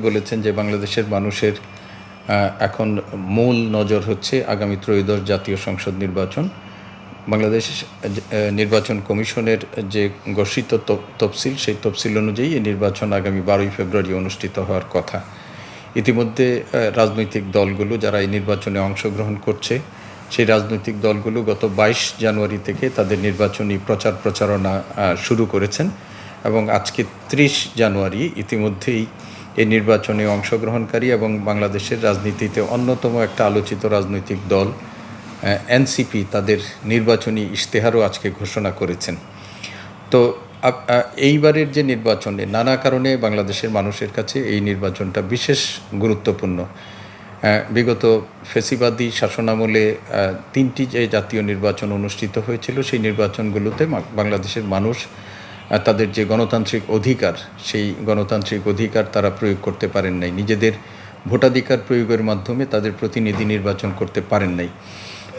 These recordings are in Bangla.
বলেছেন যে বাংলাদেশের মানুষের এখন মূল নজর হচ্ছে আগামী ত্রয়োদশ জাতীয় সংসদ নির্বাচন। বাংলাদেশ নির্বাচন কমিশনের যে ঘোষিত তফ- তফসিল, সেই তফসিল অনুযায়ী এই নির্বাচন আগামী বারোই ফেব্রুয়ারি অনুষ্ঠিত হওয়ার কথা। ইতিমধ্যে রাজনৈতিক দলগুলো যারা এই নির্বাচনে অংশগ্রহণ করছে, সেই রাজনৈতিক দলগুলো গত বাইশ জানুয়ারি থেকে তাদের নির্বাচনী প্রচার প্রচারণা শুরু করেছেন এবং আজকে ত্রিশ জানুয়ারি ইতিমধ্যেই এই নির্বাচনে অংশগ্রহণকারী এবং বাংলাদেশের রাজনীতিতে অন্যতম একটা আলোচিত রাজনৈতিক দল এনসিপি তাদের নির্বাচনী ইশতেহারও আজকে ঘোষণা করেছেন। তো এইবারের যে নির্বাচনে নানা কারণে বাংলাদেশের মানুষের কাছে এই নির্বাচনটা বিশেষ গুরুত্বপূর্ণ। বিগত ফেসিবাদী শাসনামলে তিনটি যে জাতীয় নির্বাচন অনুষ্ঠিত হয়েছিল, সেই নির্বাচনগুলোতে বাংলাদেশের মানুষ তাদের যে গণতান্ত্রিক অধিকার, সেই গণতান্ত্রিক অধিকার তারা প্রয়োগ করতে পারেন নাই। নিজেদের ভোটাধিকার প্রয়োগের মাধ্যমে তাদের প্রতিনিধি নির্বাচন করতে পারেন নাই।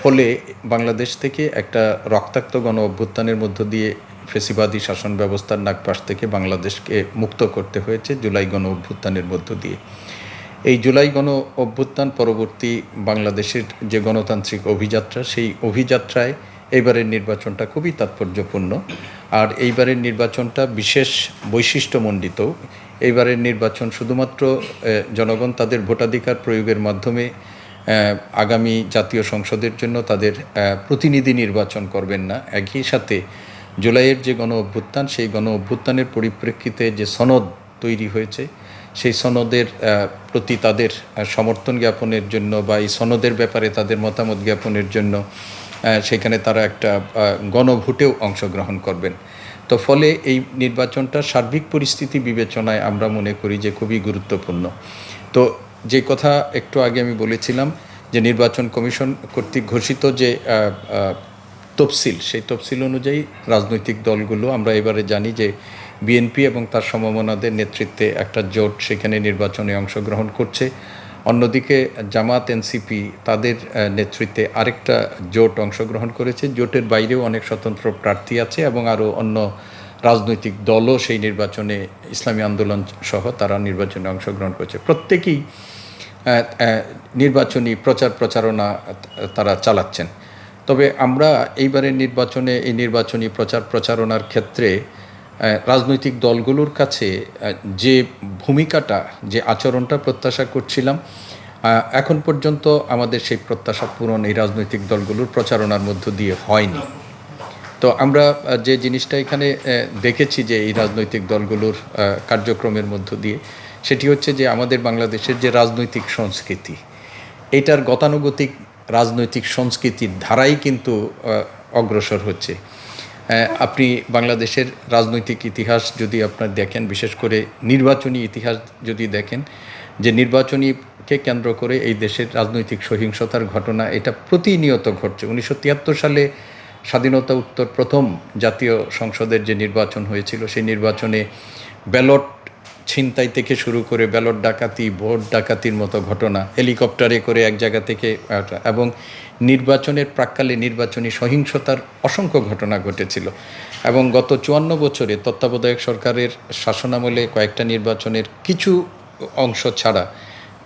ফলে বাংলাদেশ থেকে একটা রক্তাক্ত গণ অভ্যুত্থানের মধ্য দিয়ে ফেসিবাদী শাসন ব্যবস্থার নাগপাশ থেকে বাংলাদেশকে মুক্ত করতে হয়েছে জুলাই গণ অভ্যুত্থানের মধ্য দিয়ে। এই জুলাই গণ অভ্যুত্থান পরবর্তী বাংলাদেশের যে গণতান্ত্রিক অভিযাত্রা, সেই অভিযাত্রায় এইবারের নির্বাচনটা খুবই তাৎপর্যপূর্ণ। আর এইবারের নির্বাচনটা বিশেষ বৈশিষ্ট্যমণ্ডিত। এইবারের নির্বাচন শুধুমাত্র জনগণ তাদের ভোটাধিকার প্রয়োগের মাধ্যমে আগামী জাতীয় সংসদের জন্য তাদের প্রতিনিধি নির্বাচন করবেন না। একই সাথে জুলাইয়ের যে গণ অভ্যুত্থান, সেই গণ অভ্যুত্থানের পরিপ্রেক্ষিতে যে সনদ তৈরি হয়েছে, সেই সনদের প্রতি তাদের সমর্থন জ্ঞাপনের জন্য বা এই সনদের ব্যাপারে তাদের মতামত জ্ঞাপনের জন্য সেখানে তারা একটা গণভোটেও অংশগ্রহণ করবেন। তো ফলে এই নির্বাচনটা সার্বিক পরিস্থিতি বিবেচনায় আমরা মনে করি যে খুবই গুরুত্বপূর্ণ। তো যে কথা একটু আগে আমি বলেছিলাম যে নির্বাচন কমিশন কর্তৃক ঘোষিত যে তফসিল, সেই তফসিল অনুযায়ী রাজনৈতিক দলগুলো আমরা এবারে জানি যে বিএনপি এবং তার সমমনাদের নেতৃত্বে একটা জোট সেখানে নির্বাচনে অংশগ্রহণ করছে। অন্যদিকে জামাত এনসিপি তাদের নেতৃত্বে আরেকটা জোট অংশগ্রহণ করেছে। জোটের বাইরেও অনেক স্বতন্ত্র প্রার্থী আছে এবং আরও অন্য রাজনৈতিক দলও সেই নির্বাচনে ইসলামী আন্দোলন সহ তারা নির্বাচনে অংশগ্রহণ করেছে। প্রত্যেকেই নির্বাচনী প্রচার প্রচারণা তারা চালাচ্ছেন। তবে আমরা এইবারের নির্বাচনে এই নির্বাচনী প্রচার প্রচারণার ক্ষেত্রে রাজনৈতিক দলগুলোর কাছে যে ভূমিকাটা, যে আচরণটা প্রত্যাশা করছিলাম এখন পর্যন্ত আমাদের সেই প্রত্যাশা পূরণ এই রাজনৈতিক দলগুলোর প্রচারণার মধ্য দিয়ে হয়নি। তো আমরা যে জিনিসটা এখানে দেখেছি যে এই রাজনৈতিক দলগুলোর কার্যক্রমের মধ্য দিয়ে, সেটি হচ্ছে যে আমাদের বাংলাদেশের যে রাজনৈতিক সংস্কৃতি, এটার গতানুগতিক রাজনৈতিক সংস্কৃতির ধারাই কিন্তু অগ্রসর হচ্ছে। আপনি বাংলাদেশের রাজনৈতিক ইতিহাস যদি আপনার দেখেন, বিশেষ করে নির্বাচনী ইতিহাস যদি দেখেন, যে নির্বাচনীকে কেন্দ্র করে এই দেশের রাজনৈতিক সহিংসতার ঘটনা, এটা প্রতিনিয়ত ঘটছে। উনিশশো তিয়াত্তর সালে স্বাধীনতা উত্তর প্রথম জাতীয় সংসদের যে নির্বাচন হয়েছিল, সেই নির্বাচনে ব্যালট ছিনতাই থেকে শুরু করে ব্যালট ডাকাতি, ভোট ডাকাতির মতো ঘটনা, হেলিকপ্টারে করে এক জায়গা থেকে এবং নির্বাচনের প্রাককালে নির্বাচনী সহিংসতার অসংখ্য ঘটনা ঘটেছিল এবং গত চুয়ান্ন বছরে তত্ত্বাবধায়ক সরকারের শাসনামলে কয়েকটা নির্বাচনের কিছু অংশ ছাড়া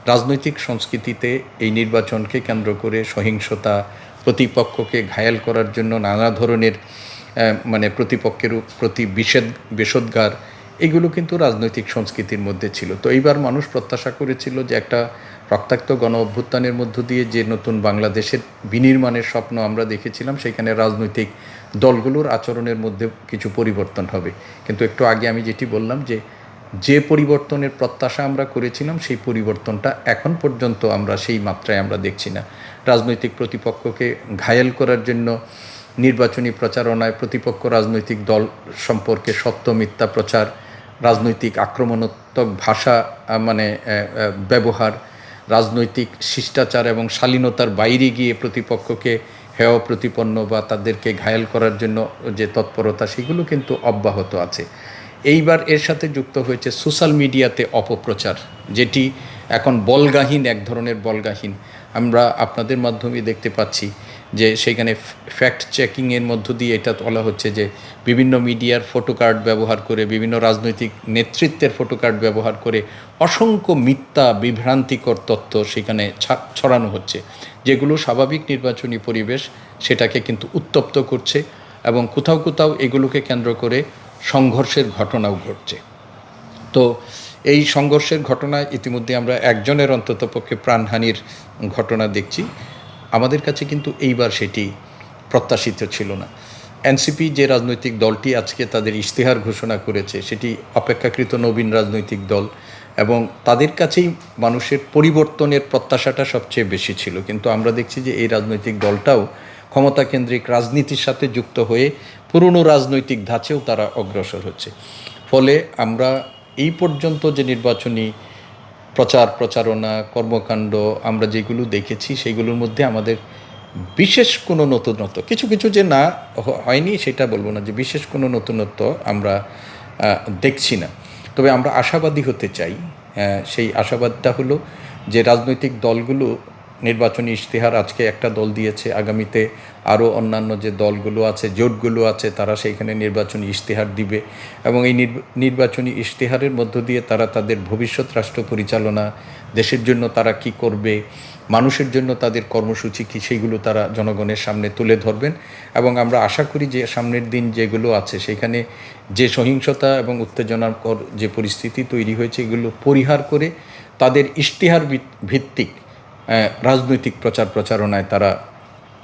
রাজনৈতিক সংস্কৃতিতে এই নির্বাচনকে কেন্দ্র করে সহিংসতা প্রতিপক্ষকে ঘায়াল করার জন্য নানা ধরনের মানে প্রতিপক্ষের প্রতি বিষেদ বিষোদ্গার এগুলো কিন্তু রাজনৈতিক সংস্কৃতির মধ্যে ছিল। তো এইবার মানুষ প্রত্যাশা করেছিল যে একটা রক্তাক্ত গণ অভ্যুত্থানের মধ্য দিয়ে যে নতুন বাংলাদেশের বিনির্মাণের স্বপ্ন আমরা দেখেছিলাম, সেখানে রাজনৈতিক দলগুলোর আচরণের মধ্যে কিছু পরিবর্তন হবে। কিন্তু একটু আগে আমি যেটি বললাম যে যে পরিবর্তনের প্রত্যাশা আমরা করেছিলাম, সেই পরিবর্তনটা এখন পর্যন্ত আমরা সেই মাত্রায় আমরা দেখছি না। রাজনৈতিক প্রতিপক্ষকে ঘায়েল করার জন্য নির্বাচনী প্রচারণায় প্রতিপক্ষ রাজনৈতিক দল সম্পর্কে সত্য মিথ্যা প্রচার রাজনৈতিক আক্রমণাত্মক ভাষা মানে ব্যবহার, রাজনৈতিক শিষ্টাচার এবং শালীনতার বাইরে গিয়ে প্রতিপক্ষকে হেয় প্রতিপন্ন বা তাদেরকে ঘায়েল করার জন্য যে তৎপরতা, সেগুলো কিন্তু অব্যাহত আছে। এইবার এর সাথে যুক্ত হয়েছে সোশ্যাল মিডিয়াতে অপপ্রচার, যেটি এখন বলগাহীন, এক ধরনের বলগাহীন। আমরা আপনাদের মাধ্যমে দেখতে পাচ্ছি যে সেখানে ফ্যাক্ট চেকিংয়ের মধ্য দিয়ে এটা বলা হচ্ছে যে বিভিন্ন মিডিয়ার ফটো কার্ড ব্যবহার করে, বিভিন্ন রাজনৈতিক নেতৃত্বের ফটো কার্ড ব্যবহার করে অসংখ্য মিথ্যা, বিভ্রান্তিকর তথ্য সেখানে ছড়ানো হচ্ছে, যেগুলো স্বাভাবিক নির্বাচনী পরিবেশ সেটাকে কিন্তু উত্তপ্ত করছে এবং কোথাও কোথাও এগুলোকে কেন্দ্র করে সংঘর্ষের ঘটনাও ঘটছে। তো এই সংঘর্ষের ঘটনায় ইতিমধ্যে আমরা একজনের অন্তত পক্ষে প্রাণহানির ঘটনা দেখছি। আমাদের কাছে কিন্তু এইবার সেটি প্রত্যাশিত ছিল না। এনসিপি যে রাজনৈতিক দলটি আজকে তাদের ইশতেহার ঘোষণা করেছে, সেটি অপেক্ষাকৃত নবীন রাজনৈতিক দল এবং তাদের কাছেই মানুষের পরিবর্তনের প্রত্যাশাটা সবচেয়ে বেশি ছিল। কিন্তু আমরা দেখছি যে এই রাজনৈতিক দলটাও ক্ষমতাকেন্দ্রিক রাজনীতির সাথে যুক্ত হয়ে পুরনো রাজনৈতিক ধাঁচেও তারা অগ্রসর হচ্ছে। ফলে আমরা এই পর্যন্ত যে নির্বাচনী প্রচার, প্রচারণা, কর্মকাণ্ড আমরা যেগুলো দেখেছি, সেগুলোর মধ্যে আমাদের বিশেষ কোনো নতুনত্ব, কিছু কিছু যে না হয়নি সেটা বলব না যে বিশেষ কোনো নতুনত্ব আমরা দেখছি না। তবে আমরা আশাবাদী হতে চাই সেই আশাবাদটা হলো যে রাজনৈতিক দলগুলো নির্বাচনী ইশতেহার আজকে একটা দল দিয়েছে। আগামীতে আরও অন্যান্য যে দলগুলো আছে, জোটগুলো আছে, তারা সেইখানে নির্বাচনী ইশতেহার দিবে এবং এই নির্বাচনী ইশতেহারের মধ্য দিয়ে তারা তাদের ভবিষ্যৎ রাষ্ট্র পরিচালনা, দেশের জন্য তারা কি করবে, মানুষের জন্য তাদের কর্মসূচি কী, সেইগুলো তারা জনগণের সামনে তুলে ধরবেন এবং আমরা আশা করি যে সামনের দিন যেগুলো আছে, সেখানে যে সহিংসতা এবং উত্তেজনাকর যে পরিস্থিতি তৈরি হয়েছে, এগুলো পরিহার করে তাদের ইশতেহার ভিত্তিক রাজনৈতিক প্রচার প্রচারণায় তারা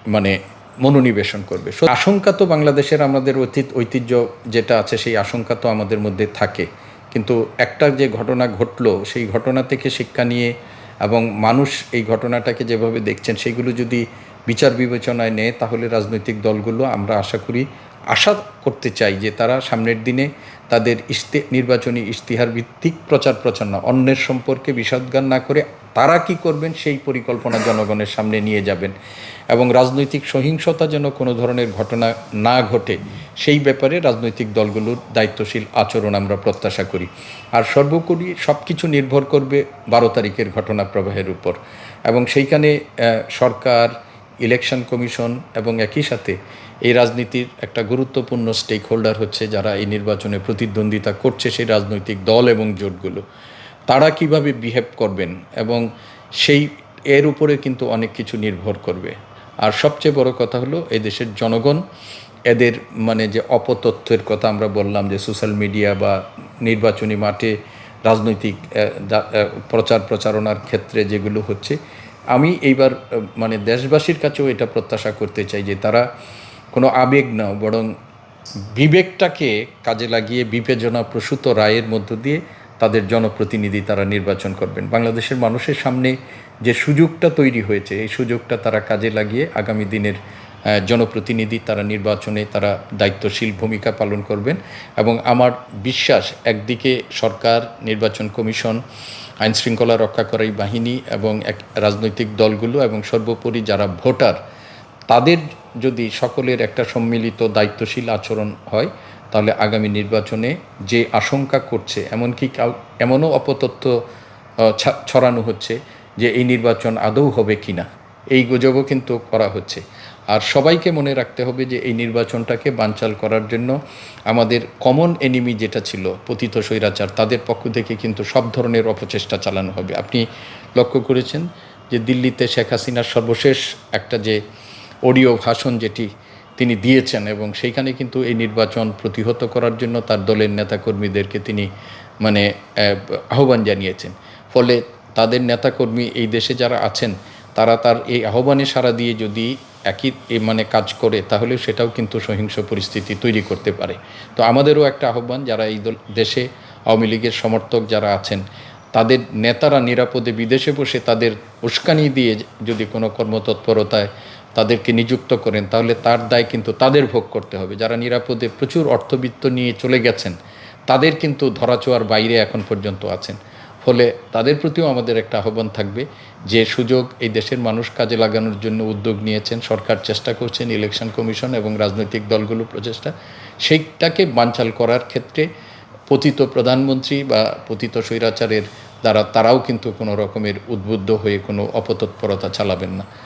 মানে মনোনিবেশন করবে। আশঙ্কা তো বাংলাদেশের আমাদের অতীত ঐতিহ্য যেটা আছে সেই আশঙ্কা তো আমাদের মধ্যে থাকে। কিন্তু একটা যে ঘটনা ঘটলো, সেই ঘটনা থেকে শিক্ষা নিয়ে এবং মানুষ এই ঘটনাটাকে যেভাবে দেখছেন, সেগুলো যদি বিচার বিবেচনায় নেয়, তাহলে রাজনৈতিক দলগুলো আমরা আশা করি, আশা করতে চাই যে তারা সামনের দিনে তাদের ইস্তে নির্বাচনী ইশতেহার ভিত্তিক প্রচার প্রচারণা অন্যের সম্পর্কে বিষাদগান না করে তারা কি করবেন সেই পরিকল্পনা জনগণের সামনে নিয়ে যাবেন। এবং রাজনৈতিক সহিংসতা যেন কোনো ধরনের ঘটনা না ঘটে, সেই ব্যাপারে রাজনৈতিক দলগুলোর দায়িত্বশীল আচরণ আমরা প্রত্যাশা করি। আর সর্বোপরি সব কিছু নির্ভর করবে বারো তারিখের ঘটনা প্রবাহের উপর। এবং সেইখানে সরকার ইলেকশন কমিশন এবং একই সাথে এই রাজনীতির একটা গুরুত্বপূর্ণ স্টেক হোল্ডার হচ্ছে যারা এই নির্বাচনে প্রতিদ্বন্দ্বিতা করছে সেই রাজনৈতিক দল এবং জোটগুলো। তারা কীভাবে বিহেভ করবেন এবং সেই এর উপরে কিন্তু অনেক কিছু নির্ভর করবে। আর সবচেয়ে বড় কথা হলো দেশের জনগণ, এদের মানে যে অপতথ্যের কথা আমরা বললাম যে সোশ্যাল মিডিয়া বা নির্বাচনী মাঠে রাজনৈতিক প্রচার প্রচারণার ক্ষেত্রে যেগুলো হচ্ছে আমি এইবার মানে দেশবাসীর কাছেও এটা প্রত্যাশা করতে চাই যে তারা কোনো আবেগ না, বরং বিবেকটাকে কাজে লাগিয়ে বিবেচনা প্রসূত রায়ের মধ্য দিয়ে তাদের জনপ্রতিনিধি তারা নির্বাচন করবেন। বাংলাদেশের মানুষের সামনে যে সুযোগটা তৈরি হয়েছে, এই সুযোগটা তারা কাজে লাগিয়ে আগামী দিনের জনপ্রতিনিধি তারা নির্বাচনে তারা দায়িত্বশীল ভূমিকা পালন করবেন। এবং আমার বিশ্বাস, একদিকে সরকার, নির্বাচন কমিশন আইন শৃঙ্খলা রক্ষাকারী বাহিনী এবং এক রাজনৈতিক দলগুলো এবং সর্বোপরি যারা ভোটার, তাদের যদি সকলের একটা সম্মিলিত দায়িত্বশীল আচরণ হয়, তাহলে আগামী নির্বাচনে যে আশঙ্কা করছে, এমনকি কাউ- এমনও অপতথ্য ছড়ানো হচ্ছে যে এই নির্বাচন আদৌ হবে কি না এই গুজবও কিন্তু করা হচ্ছে। আর সবাইকে মনে রাখতে হবে যে এই নির্বাচনটাকে বানচাল করার জন্য আমাদের কমন এনিমি যেটা ছিল, পতিত স্বৈরাচার, তাদের পক্ষ থেকে কিন্তু সব ধরনের অপচেষ্টা চালানো হবে। আপনি লক্ষ্য করেছেন যে দিল্লিতে শেখ হাসিনার সর্বশেষ একটা যে অডিও ভাষণ যেটি তিনি দিয়েছেন এবং সেইখানে কিন্তু এই নির্বাচন প্রতিহত করার জন্য তার দলের নেতাকর্মীদেরকে তিনি মানে আহ্বান জানিয়েছেন। ফলে তাদের নেতাকর্মী এই দেশে যারা আছেন তারা তার এই আহ্বানে সাড়া দিয়ে যদি একই এ মানে কাজ করে, তাহলে সেটাও কিন্তু সহিংস পরিস্থিতি তৈরি করতে পারে। তো আমাদেরও একটা আহ্বান, যারা এই দেশে আওয়ামী লীগের সমর্থক যারা আছেন, তাদের নেতারা নিরাপদে বিদেশে বসে তাদের উস্কানি দিয়ে যদি কোনো কর্মতৎপরতায় তাদেরকে নিযুক্ত করেন, তাহলে তার দায় কিন্তু তাদের ভোগ করতে হবে। যারা নিরাপদে প্রচুর অর্থবিত্ত নিয়ে চলে গেছেন, তাদের কিন্তু ধরাছোঁয়ার বাইরে এখন পর্যন্ত আছেন। ফলে তাদের প্রতিও আমাদের একটা আহ্বান থাকবে যে সুযোগ এই দেশের মানুষ কাজে লাগানোর জন্য উদ্যোগ নিয়েছেন। সরকার চেষ্টা করছেন ইলেকশন কমিশন এবং রাজনৈতিক দলগুলো প্রচেষ্টা। সেইটাকে বানচাল করার ক্ষেত্রে পতিত প্রধানমন্ত্রী বা পতিত স্বৈরাচারের দ্বারা তারাও কিন্তু কোনো রকমের উদ্বুদ্ধ হয়ে কোনো অপতৎপরতা চালাবেন না।